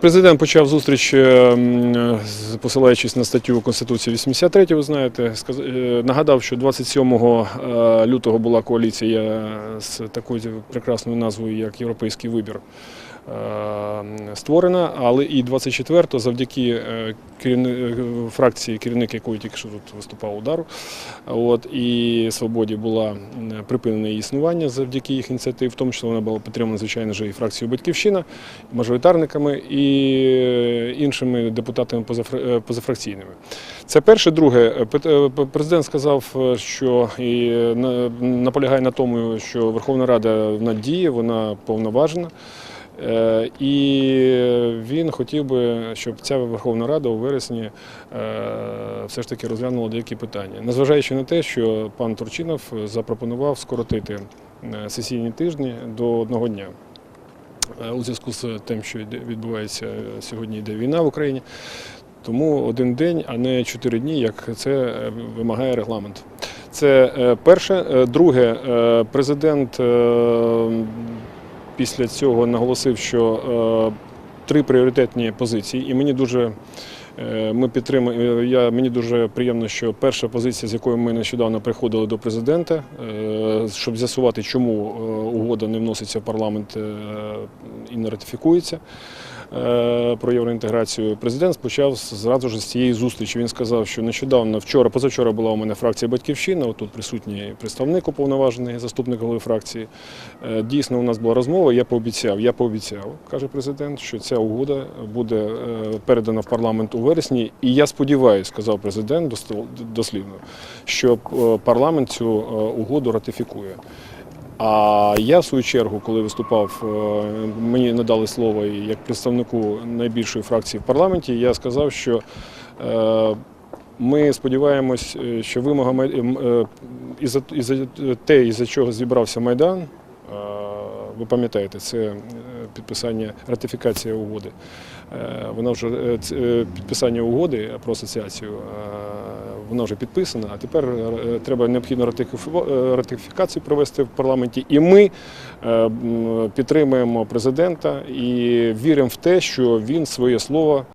Президент почав зустріч, е, посилаючись на статтю Конституції 83, ви знаєте, е, нагадав, що 27 е, лютого була коаліція з такою прекрасною назвою, як Європейський вибір. Створена, але і 24-го завдяки е, е, фракції, керівник якої тільки що тут виступав удару, от, і свободі була припинена її існування завдяки їх ініціатив, в тому числі вона була підтримана, звичайно, вже і фракцією Батьківщина, мажоритарниками і е, іншими депутатами позафра- позафракційними. Це перше. Друге, президент сказав, що і наполягає на тому, що Верховна Рада вона діє, вона повноважена. Е, І він хотів би, щоб ця Верховна Рада у вересні е, все ж таки розглянула деякі питання. Незважаючи на те, що пан Турчинов запропонував скоротити е, сесійні тижні до одного дня. У зв'язку з тим, що відбувається сьогодні йде війна в Україні, тому один день, а не чотири дні, як це вимагає регламент. Це перше. Друге, президент після цього наголосив, що е, три пріоритетні позиції, і мені дуже. е, Ми підтримуємо. Я мені дуже приємно, що перша позиція, з якою ми нещодавно приходили до президента, е, щоб з'ясувати, чому е, угода не вноситься в парламент е, і не ратифікується е, про євроінтеграцію. Президент почав зразу ж з цієї зустрічі. Він сказав, що нещодавно, вчора, позавчора була у мене фракція Батьківщина. Отут присутній представник уповноважений, заступник голови фракції. Е, Дійсно, у нас була розмова. Я пообіцяв, я пообіцяв, каже президент, що ця угода буде е, передана в парламент у вересні. І я сподіваюся, сказав президент дослівно, що е, парламент цю е, угоду ратифікує. А я, в свою чергу, коли виступав, е, мені надали слово як представнику найбільшої фракції в парламенті, я сказав, що е, ми сподіваємось, е, що вимога і за, те, із за чого зібрався Майдан, ви пам'ятаєте, це підписання ратифікація угоди. Вона вже підписання угоди про асоціацію. Е, Вона вже підписана, а тепер е, треба необхідно е, ратифікацію провести в парламенті. І ми е, підтримуємо президента і віримо в те, що він своє слово